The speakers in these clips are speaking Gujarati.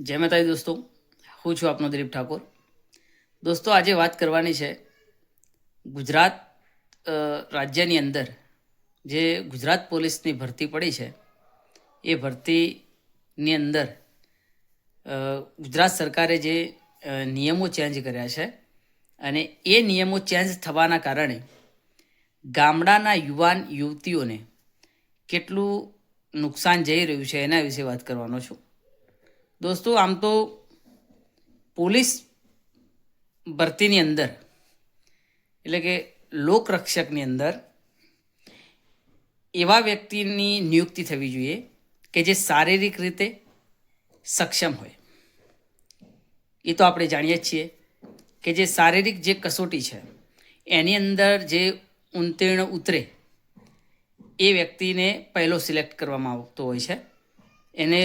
જય માતાજી દોસ્તો, હું છું આપનો દિલીપ ઠાકોર. દોસ્તો, આજે વાત કરવાની છે ગુજરાત રાજ્યની અંદર જે ગુજરાત પોલીસની ભરતી પડી છે, એ ભરતીની અંદર ગુજરાત સરકારે જે નિયમો ચેન્જ કર્યા છે અને એ નિયમો ચેન્જ થવાના કારણે ગામડાના યુવાન યુવતીઓને કેટલું નુકસાન જઈ રહ્યું છે એના વિશે વાત કરવાનો છું. દોસ્તો, આમ તો પોલીસ ભરતીની અંદર, એટલે કે લોકરક્ષકની અંદર, એવા વ્યક્તિની નિયુક્તિ થવી જોઈએ કે જે શારીરિક રીતે સક્ષમ હોય. એ તો આપણે જાણીએ છીએ કે જે શારીરિક જે કસોટી છે, એની અંદર જે ઉત્તીર્ણ ઉતરે, એ વ્યક્તિને પહેલો સિલેક્ટ કરવામાં આવતો હોય છે. એને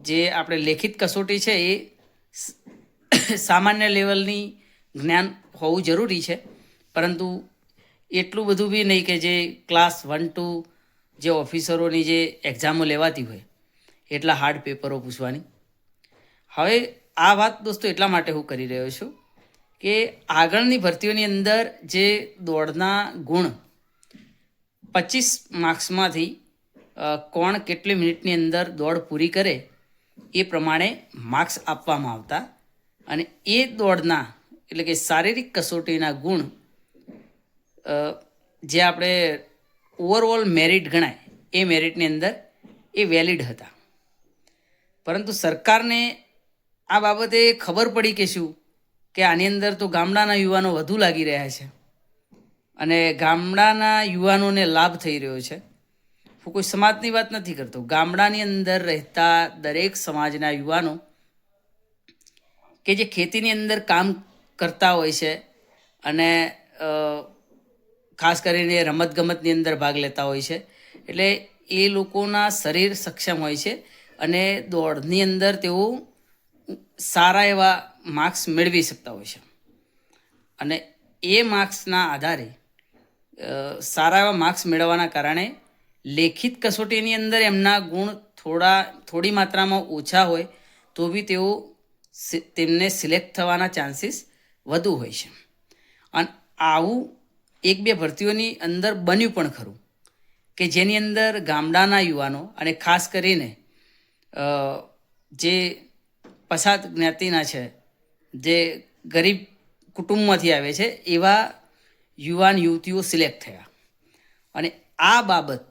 જે આપણે લેખિત કસોટી છે એ સામાન્ય લેવલની જ્ઞાન હોવું જરૂરી છે. પરંતુ એટલું બધું બી નહીં કે જે ક્લાસ વન ટુ જે ઓફિસરોની જે એક્ઝામો લેવાતી હોય, એટલા હાર્ડ પેપરો પૂછવાની. હવે આ વાત દોસ્તો એટલા માટે હું કરી રહ્યો છું કે આગળની ભરતીઓની અંદર જે દોડના ગુણ પચીસ માર્ક્સમાંથી કોણ કેટલી મિનિટની અંદર દોડ પૂરી કરે એ પ્રમાણે માર્ક્સ આપવામાં આવતા અને એ દોડના, એટલે કે શારીરિક કસોટીના ગુણ જે આપણે ઓવરઓલ મેરિટ ગણાય, એ મેરિટની અંદર એ વેલિડ હતા. પરંતુ સરકારને આ બાબતે ખબર પડી કે શું? કે આની અંદર તો ગામડાના યુવાનો વધુ લાગી રહ્યા છે. અને ગામડાના યુવાનોને લાભ થઈ રહ્યો છે. હું કોઈ સમાજની વાત નથી કરતો. ગામડાની અંદર રહેતા દરેક સમાજના યુવાનો કે જે ખેતીની અંદર કામ કરતા હોય છે અને ખાસ કરીને રમતગમતની અંદર ભાગ લેતા હોય છે, એટલે એ લોકોના શરીર સક્ષમ હોય છે અને દોડની અંદર તેઓ સારા એવા માર્ક્સ મેળવી શકતા હોય છે. અને એ માર્ક્સના આધારે સારા એવા માર્ક્સ મેળવવાના કારણે લેખિત કસોટીની અંદર એમના ગુણ થોડા, થોડી માત્રામાં ઓછા હોય, તો બી તેઓ તેમને સિલેક્ટ થવાના ચાન્સીસ વધુ હોય છે. અને આવું એક બે ભરતીઓની અંદર બન્યું પણ ખરું કે જેની અંદર ગામડાના યુવાનો અને ખાસ કરીને જે પછાત જ્ઞાતિના છે, જે ગરીબ કુટુંબમાંથી આવે છે, એવા યુવાન યુવતીઓ સિલેક્ટ થયા. અને આ બાબત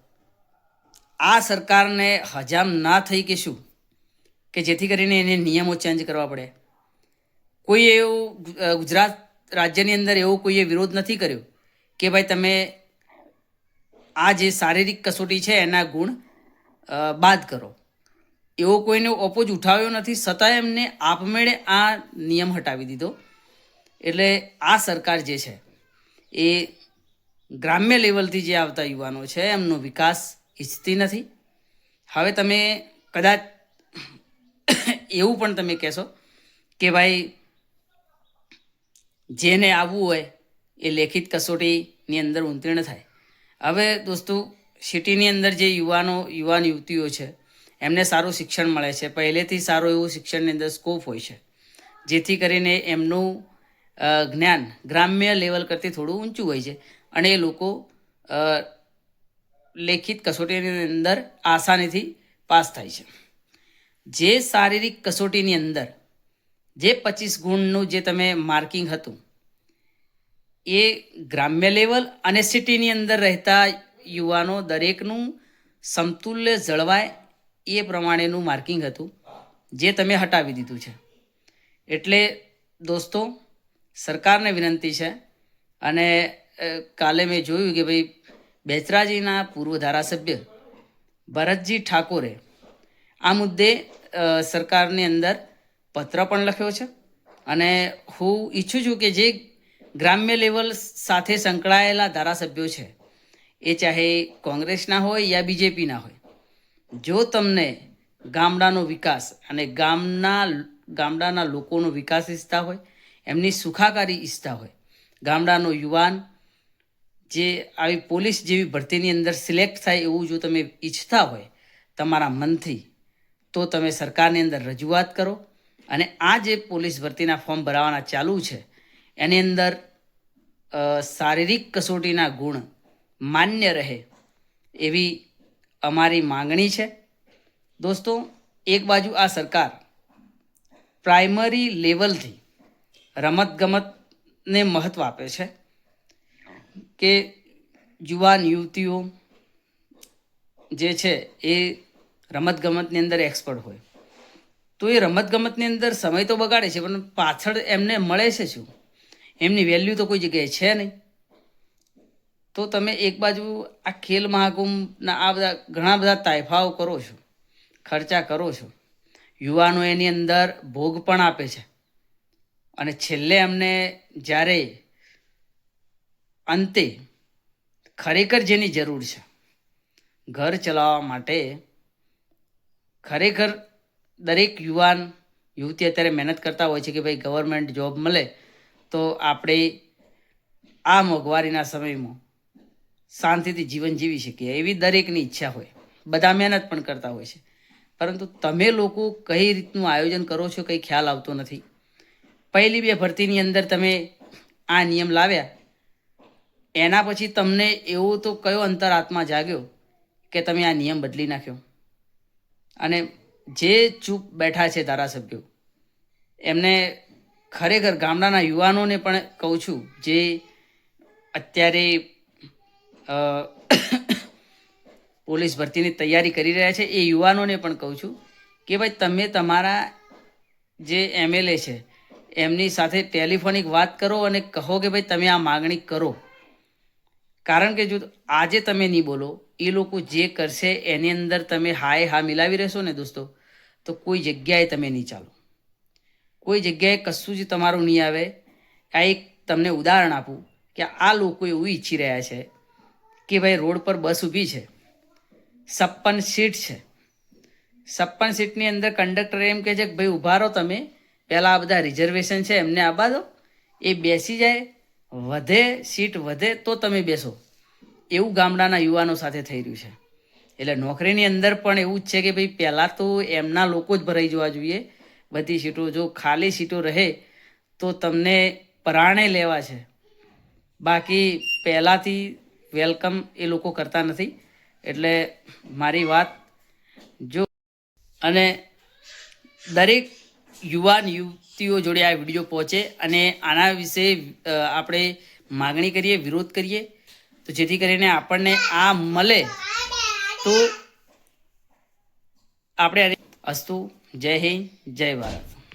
આ સરકારને હજામ ના થઈ કે શું? કે જેથી કરીને એને નિયમો ચેન્જ કરવા પડે. કોઈ એવું ગુજરાત રાજ્યની અંદર એવો કોઈએ વિરોધ નથી કર્યો કે ભાઈ તમે આ જે શારીરિક કસોટી છે એના ગુણ બાદ કરો. એવો કોઈને ઓપોજ ઉઠાવ્યો નથી, છતાં એમને આપમેળે આ નિયમ હટાવી દીધો. એટલે આ સરકાર જે છે, એ ગ્રામ્ય લેવલથી જે આવતા યુવાનો છે, એમનો વિકાસ ઈચ્છતી નથી. હવે તમે કદાચ એવું પણ તમે કહેશો કે ભાઈ, જેને આવવું હોય એ લેખિત કસોટીની અંદર ઉત્તીર્ણ થાય. હવે દોસ્તો, સિટીની અંદર જે યુવાનો, યુવાન યુવતીઓ છે, એમને સારું શિક્ષણ મળે છે. પહેલેથી સારું એવું શિક્ષણની અંદર સ્કોપ હોય છે. જેથી કરીને એમનું જ્ઞાન ગ્રામ્ય લેવલ કરતી થોડું ઊંચું હોય છે. અને એ લોકો લેખિત કસોટીની અંદર આસાનીથી પાસ થાય છે. જે શારીરિક કસોટીની અંદર જે પચીસ ગુણનું જે તમે માર્કિંગ હતું, એ ગ્રામ્ય લેવલ અને સિટીની અંદર રહેતા યુવાનો દરેકનું સમતુલ્ય જળવાય એ પ્રમાણેનું માર્કિંગ હતું, જે તમે હટાવી દીધું છે. એટલે દોસ્તો, સરકારને વિનંતી છે અને કાલે મેં જોયું કે ભાઈ બેચરાજીના પૂર્વ ધારાસભ્ય ભરતજી ઠાકોરે આ મુદ્દે સરકારની અંદર પત્ર પણ લખ્યો છે. અને હું ઈચ્છું છું કે જે ગ્રામ્ય લેવલ સાથે સંકળાયેલા ધારાસભ્યો છે, એ ચાહે કોંગ્રેસના હોય યા બીજેપીના હોય, જો તમને ગામડાનો વિકાસ અને ગામના, ગામડાના લોકોનો વિકાસ ઈચ્છતા હોય, એમની સુખાકારી ઈચ્છતા હોય, ગામડાનો યુવાન જે આવી પોલીસ જેવી ભરતીની અંદર સિલેક્ટ થાય એવું જો તમે ઈચ્છતા હોય તમારા મનથી, તો તમે સરકારની અંદર રજૂઆત કરો. અને આ જે પોલીસ ભરતીના ફોર્મ ભરાવાના ચાલુ છે, એની અંદર શારીરિક કસોટીના ગુણ માન્ય રહે એવી અમારી માંગણી છે. દોસ્તો, એક બાજુ આ સરકાર પ્રાઇમરી લેવલથી રમતગમતને મહત્ત્વ આપે છે. કે યુવાન યુવતીઓ જે છે એ રમતગમતની અંદર એક્સપર્ટ હોય. તો એ રમતગમતની અંદર સમય તો બગાડે છે, પણ પાછળ એમને મળે છે શું? એમની વેલ્યુ તો કોઈ જગ્યાએ છે નહીં. તો તમે એક બાજુ આ ખેલ મહાકુંભના આ બધા ઘણા બધા તાયફાઓ કરો છો, ખર્ચા કરો છો. યુવાનો એની અંદર ભોગ પણ આપે છે. અને છેલ્લે અમને જ્યારે અંતે ખરેખર જેની જરૂર છે? ઘર ચલાવવા માટે ખરેખર દરેક યુવાન, યુવતી અત્યારે મહેનત કરતા હોય છે કે ભાઈ ગવર્મેન્ટ જોબ મળે, તો આપણે આ મોંઘવારીના સમયમાં શાંતિથી જીવન જીવી શકીએ એવી દરેકની ઈચ્છા હોય. બધા મહેનત પણ કરતા હોય છે. પરંતુ તમે લોકો કઈ રીતનું આયોજન કરો છો કંઈ ખ્યાલ આવતો નથી? પહેલી બે ભરતીની અંદર તમે આ નિયમ લાવ્યા એના પછી તમને એવું તો કયો અંતરાત્મા જાગ્યો કે તમે આ નિયમ બદલી નાખ્યો? અને જે ચૂપ બેઠા છે ધારાસભ્યો, એમને ખરેખર ગામડાના યુવાનોને પણ કહું છું, જે અત્યારે પોલીસ ભરતીની તૈયારી કરી રહ્યા છે, એ યુવાનોને પણ કહું છું કે ભાઈ તમે તમારા જે એમએલએ છે, એમની સાથે ટેલિફોનિક વાત કરો અને કહો કે ભાઈ તમે આ માગણી કરો. કારણ કે જો આજે તમે નહીં બોલો, એ લોકો જે કરશે એની અંદર તમે હાય હા મિલાવી રહેશો ને દોસ્તો, તો કોઈ જગ્યાએ તમે નહીં ચાલો. કોઈ જગ્યાએ કશું જ તમારું નહીં આવે. આ એક તમને ઉદાહરણ આપું કે આ લોકો એવું ઈચ્છી રહ્યા છે કે ભાઈ રોડ પર બસ ઊભી છે. છપ્પન સીટ છે. છપ્પન સીટની અંદર કંડક્ટર એમ કહે છે કે ભાઈ ઊભા રહો તમે, પહેલાં આ બધા રિઝર્વેશન છે, એમને આબા દો એ બેસી જાય વધે, સીટ વધે તો તમે બેસો. એવું ગામડાના યુવાનો સાથે થઈ રહ્યું છે. એટલે નોકરીની અંદર પણ એવું જ છે કે ભાઈ, પહેલાં તો એમના લોકો જ ભરાઈ જવા જોઈએ. બધી સીટો, જો ખાલી સીટો રહે તો તમને પરાણે લેવા છે. બાકી પહેલાંથી વેલકમ એ લોકો કરતા નથી. એટલે મારી વાત જો અને દરેક યુવાન યુવતીઓ જોડે આ વીડિયો પહોંચે અને આના વિશે આપણે માગણી કરીએ, વિરોધ કરીએ. તો જેથી કરીને આપણને આ મળે તો આપણે અસ્તુ. જય હિન્દ, જય ભારત.